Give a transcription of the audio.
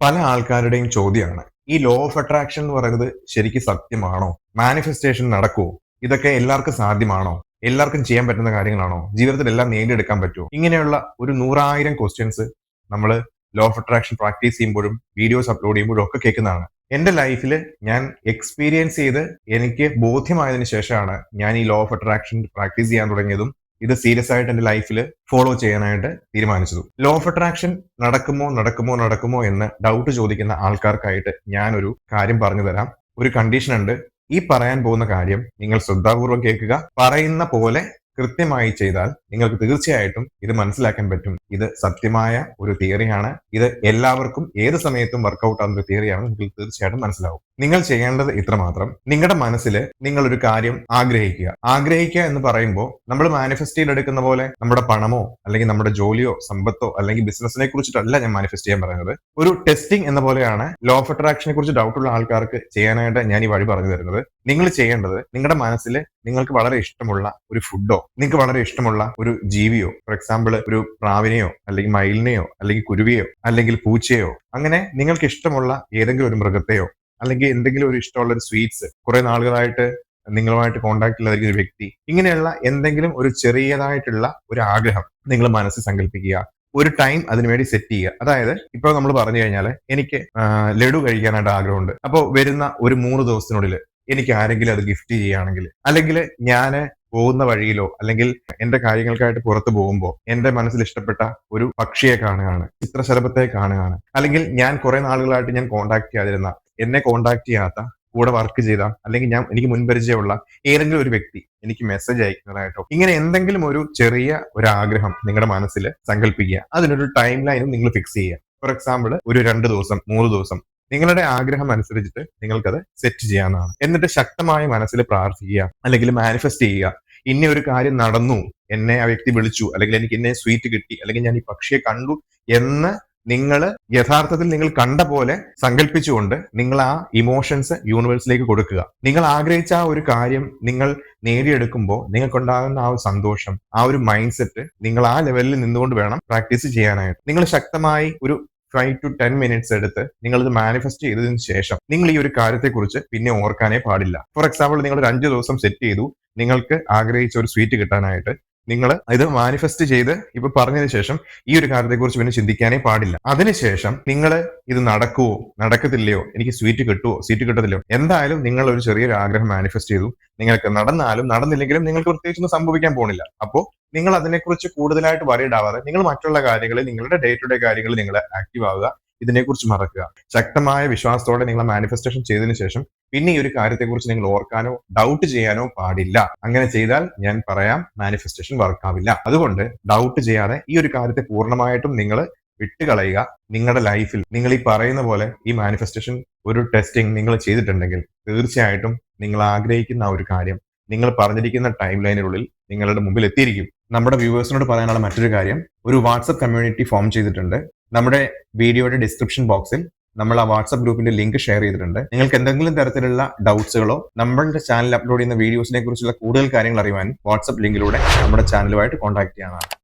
പല ആൾക്കാരുടെയും ചോദ്യമാണ്. ഈ ലോ ഓഫ് അട്രാക്ഷൻ എന്ന് പറയുന്നത് ശരിക്കും സത്യമാണോ? മാനിഫെസ്റ്റേഷൻ നടക്കുമോ ഇതൊക്കെ എല്ലാവർക്കും സാധ്യമാണോ? എല്ലാവർക്കും ചെയ്യാൻ പറ്റുന്ന കാര്യങ്ങളാണോ? ജീവിതത്തിൽ എല്ലാം നേടിയെടുക്കാൻ പറ്റുമോ ഇങ്ങനെയുള്ള ഒരു നൂറായിരം ക്വസ്റ്റ്യൻസ് നമ്മൾ ലോ ഓഫ് അട്രാക്ഷൻ പ്രാക്ടീസ് ചെയ്യുമ്പോഴും വീഡിയോസ് അപ്ലോഡ് ചെയ്യുമ്പോഴും ഒക്കെ കേൾക്കുന്നതാണ്. എന്റെ ലൈഫിൽ ഞാൻ എക്സ്പീരിയൻസ് ചെയ്ത് എനിക്ക് ബോധ്യമായതിനു ശേഷമാണ് ഞാൻ ഈ ലോ ഓഫ് അട്രാക്ഷൻ പ്രാക്ടീസ് ചെയ്യാൻ തുടങ്ങിയതും ഇത് സീരിയസ് ആയിട്ട് എന്റെ ലൈഫിൽ ഫോളോ ചെയ്യാനായിട്ട് തീരുമാനിച്ചത്. ലോ ഓഫ് അട്രാക്ഷൻ നടക്കുമോ നടക്കുമോ നടക്കുമോ എന്ന് ഡൗട്ട് ചോദിക്കുന്ന ആൾക്കാർക്കായിട്ട് ഞാനൊരു കാര്യം പറഞ്ഞു തരാം. ഒരു കണ്ടീഷൻ ഉണ്ട്. ഈ പറയാൻ പോകുന്ന കാര്യം നിങ്ങൾ ശ്രദ്ധാപൂർവം കേൾക്കുക. പറയുന്ന പോലെ കൃത്യമായി ചെയ്താൽ നിങ്ങൾക്ക് തീർച്ചയായിട്ടും ഇത് മനസ്സിലാക്കാൻ പറ്റും. ഇത് സത്യമായ ഒരു തിയറിയാണ് ഇത് എല്ലാവർക്കും ഏത് സമയത്തും വർക്കൗട്ട് ആകുന്ന ഒരു തിയറിയാണ് നിങ്ങൾക്ക് തീർച്ചയായിട്ടും മനസ്സിലാവും. നിങ്ങൾ ചെയ്യേണ്ടത് ഇത്രമാത്രം നിങ്ങളുടെ മനസ്സിൽ നിങ്ങൾ ഒരു കാര്യം ആഗ്രഹിക്കുക. ആഗ്രഹിക്കുക എന്ന് പറയുമ്പോൾ നമ്മൾ മാനിഫെസ്റ്റ് എടുക്കുന്ന പോലെ നമ്മുടെ പണമോ അല്ലെങ്കിൽ നമ്മുടെ ജോലിയോ സമ്പത്തോ അല്ലെങ്കിൽ ബിസിനസിനെ കുറിച്ചിട്ടല്ല ഞാൻ മാനിഫെസ്റ്റ് ചെയ്യാൻ പറയുന്നത്. ഒരു ടെസ്റ്റിംഗ് എന്ന പോലെയാണ് ലോ ഓഫ് അട്രാക്ഷനെ കുറിച്ച് ഡൗട്ടുള്ള ആൾക്കാർക്ക് ചെയ്യാനായിട്ട് ഞാൻ ഈ വഴി പറഞ്ഞു തരുന്നത്. നിങ്ങൾ ചെയ്യേണ്ടത് നിങ്ങളുടെ മനസ്സിൽ നിങ്ങൾക്ക് വളരെ ഇഷ്ടമുള്ള ഒരു ഫുഡോ നിങ്ങൾക്ക് വളരെ ഇഷ്ടമുള്ള ഒരു ജീവിയോ ഫോർ എക്സാമ്പിൾ ഒരു പ്രാവിനെയോ അല്ലെങ്കിൽ മയിലിനെയോ അല്ലെങ്കിൽ കുരുവിയോ അല്ലെങ്കിൽ പൂച്ചയോ അങ്ങനെ നിങ്ങൾക്ക് ഇഷ്ടമുള്ള ഏതെങ്കിലും ഒരു മൃഗത്തെയോ അല്ലെങ്കിൽ എന്തെങ്കിലും ഒരു ഇഷ്ടമുള്ള ഒരു സ്വീറ്റ്സ് കുറെ നാളുകളായിട്ട് നിങ്ങളുമായിട്ട് കോണ്ടാക്ട് ഇല്ലാതിരിക്കുന്ന ഒരു വ്യക്തി ഇങ്ങനെയുള്ള എന്തെങ്കിലും ഒരു ചെറിയതായിട്ടുള്ള ഒരു ആഗ്രഹം നിങ്ങൾ മനസ്സിൽ സങ്കല്പിക്കുക ഒരു ടൈം അതിനുവേണ്ടി സെറ്റ് ചെയ്യുക. അതായത് ഇപ്പൊ നമ്മൾ പറഞ്ഞു കഴിഞ്ഞാൽ എനിക്ക് ലഡു കഴിക്കാനായിട്ട് ആഗ്രഹമുണ്ട്. അപ്പോൾ വരുന്ന ഒരു മൂന്ന് ദിവസത്തിനുള്ളിൽ എനിക്ക് ആരെങ്കിലും അത് ഗിഫ്റ്റ് ചെയ്യുകയാണെങ്കിൽ അല്ലെങ്കിൽ ഞാൻ പോകുന്ന വഴിയിലോ അല്ലെങ്കിൽ എന്റെ കാര്യങ്ങൾക്കായിട്ട് പുറത്തു പോകുമ്പോൾ എന്റെ മനസ്സിൽ ഇഷ്ടപ്പെട്ട ഒരു പക്ഷിയെ കാണുകയാണ് ചിത്രശലഭത്തെ കാണുകയാണ്. അല്ലെങ്കിൽ ഞാൻ കുറെ നാളുകളായിട്ട് ഞാൻ കോണ്ടാക്ട് ചെയ്യാതിരുന്ന എന്നെ കോണ്ടാക്ട് ചെയ്യാത്ത കൂടെ വർക്ക് ചെയ്ത അല്ലെങ്കിൽ ഞാൻ എനിക്ക് മുൻപരിചയമുള്ള ഏതെങ്കിലും ഒരു വ്യക്തി എനിക്ക് മെസ്സേജ് അയക്കുന്നതായിട്ടോ ഇങ്ങനെ എന്തെങ്കിലും ഒരു ചെറിയ ഒരു ആഗ്രഹം നിങ്ങളുടെ മനസ്സിൽ സങ്കല്പിക്കുക അതിനൊരു ടൈം ലൈനും നിങ്ങൾ ഫിക്സ് ചെയ്യുക. ഫോർ എക്സാമ്പിൾ ഒരു രണ്ട് ദിവസം മൂന്ന് ദിവസം നിങ്ങളുടെ ആഗ്രഹം അനുസരിച്ചിട്ട് നിങ്ങൾക്കത് സെറ്റ് ചെയ്യാവുന്നതാണ്. എന്നിട്ട് ശക്തമായ മനസ്സിൽ പ്രാർത്ഥിക്കുക അല്ലെങ്കിൽ മാനിഫെസ്റ്റ് ചെയ്യുക. ഇന്ന ഒരു കാര്യം നടന്നു എന്നെ ആ വ്യക്തി വിളിച്ചു അല്ലെങ്കിൽ എനിക്ക് ഇന്നെ സ്വീറ്റ് കിട്ടി അല്ലെങ്കിൽ ഞാൻ ഈ പക്ഷിയെ കണ്ടു എന്ന് നിങ്ങൾ യഥാർത്ഥത്തിൽ നിങ്ങൾ കണ്ട പോലെ സങ്കല്പിച്ചുകൊണ്ട് നിങ്ങൾ ആ ഇമോഷൻസ് യൂണിവേഴ്സിലേക്ക് കൊടുക്കുക. നിങ്ങൾ ആഗ്രഹിച്ച ആ ഒരു കാര്യം നിങ്ങൾ നേടിയെടുക്കുമ്പോൾ നിങ്ങൾക്കുണ്ടാകുന്ന ആ ഒരു സന്തോഷം ആ ഒരു മൈൻഡ് സെറ്റ് നിങ്ങൾ ആ ലെവലിൽ നിന്നുകൊണ്ട് വേണം പ്രാക്ടീസ് ചെയ്യാനായിട്ട്. നിങ്ങൾ ശക്തമായി ഒരു ഫൈവ് ടു ടെൻ മിനിറ്റ്സ് എടുത്ത് നിങ്ങൾ ഇത് മാനിഫെസ്റ്റ് ചെയ്തതിന് ശേഷം നിങ്ങൾ ഈ ഒരു കാര്യത്തെക്കുറിച്ച് പിന്നെ ഓർക്കാനേ പാടില്ല. ഫോർ എക്സാമ്പിൾ നിങ്ങൾ ഒരു അഞ്ച് ദിവസം സെറ്റ് ചെയ്തു. നിങ്ങൾക്ക് ആഗ്രഹിച്ച ഒരു സ്വീറ്റ് കിട്ടാനായിട്ട് നിങ്ങൾ ഇത് മാനിഫെസ്റ്റ് ചെയ്ത് ഇപ്പൊ പറഞ്ഞതിന് ശേഷം ഈ ഒരു കാര്യത്തെക്കുറിച്ച് പിന്നെ ചിന്തിക്കാനേ പാടില്ല. അതിനുശേഷം നിങ്ങൾ ഇത് നടക്കുവോ? നടക്കത്തില്ലയോ? എനിക്ക് സ്വീറ്റ് കിട്ടുവോ? സീറ്റ് കിട്ടത്തില്ലയോ? എന്തായാലും നിങ്ങൾ ഒരു ചെറിയൊരു ആഗ്രഹം മാനിഫെസ്റ്റ് ചെയ്തു. നിങ്ങൾക്ക് നടന്നാലും നടന്നില്ലെങ്കിലും നിങ്ങൾക്ക് പ്രത്യേകിച്ചൊന്നും സംഭവിക്കാൻ പോകുന്നില്ല അപ്പോൾ നിങ്ങൾ അതിനെക്കുറിച്ച് കൂടുതലായിട്ട് വറീഡ് ആവാതെ നിങ്ങൾ മറ്റുള്ള കാര്യങ്ങളിൽ നിങ്ങളുടെ ഡേ ടു ഡേ കാര്യങ്ങളിൽ നിങ്ങൾ ആക്റ്റീവ് ആവുക ഇതിനെക്കുറിച്ച് മറക്കുക. ശക്തമായ വിശ്വാസത്തോടെ നിങ്ങൾ മാനിഫെസ്റ്റേഷൻ ചെയ്തതിനു ശേഷം പിന്നെ ഈ ഒരു കാര്യത്തെക്കുറിച്ച് നിങ്ങൾ ഓർക്കാനോ ഡൗട്ട് ചെയ്യാനോ പാടില്ല. അങ്ങനെ ചെയ്താൽ ഞാൻ പറയാം മാനിഫെസ്റ്റേഷൻ വർക്കാവില്ല അതുകൊണ്ട് ഡൗട്ട് ചെയ്യാതെ ഈ ഒരു കാര്യത്തെ പൂർണമായിട്ടും നിങ്ങൾ വിട്ടുകളയുക. നിങ്ങളുടെ ലൈഫിൽ നിങ്ങൾ ഈ പറയുന്ന പോലെ ഈ മാനിഫെസ്റ്റേഷൻ ഒരു ടെസ്റ്റിംഗ് നിങ്ങൾ ചെയ്തിട്ടുണ്ടെങ്കിൽ തീർച്ചയായിട്ടും നിങ്ങൾ ആഗ്രഹിക്കുന്ന ആ ഒരു കാര്യം നിങ്ങൾ പറഞ്ഞിരിക്കുന്ന ടൈം ലൈനിനുള്ളിൽ നിങ്ങളുടെ മുമ്പിൽ എത്തിയിരിക്കും. നമ്മുടെ വ്യൂവേഴ്സിനോട് പറയാനുള്ള മറ്റൊരു കാര്യം ഒരു വാട്സപ്പ് കമ്മ്യൂണിറ്റി ഫോം ചെയ്തിട്ടുണ്ട്. നമ്മുടെ വീഡിയോയുടെ ഡിസ്ക്രിപ്ഷൻ ബോക്സിൽ നമ്മൾ ആ വാട്സപ്പ് ഗ്രൂപ്പിന്റെ ലിങ്ക് ഷെയർ ചെയ്തിട്ടുണ്ട്. നിങ്ങൾക്ക് എന്തെങ്കിലും തരത്തിലുള്ള ഡൗട്ട്സുകളോ നമ്മളുടെ ചാനൽ അപ്ലോഡ് ചെയ്യുന്ന വീഡിയോസിനെ കുറിച്ചുള്ള കൂടുതൽ കാര്യങ്ങൾ അറിയുവാൻ വാട്സപ്പ് ലിങ്കിലൂടെ നമ്മുടെ ചാനലുമായിട്ട് കോൺടാക്ട് ചെയ്യാനാണ്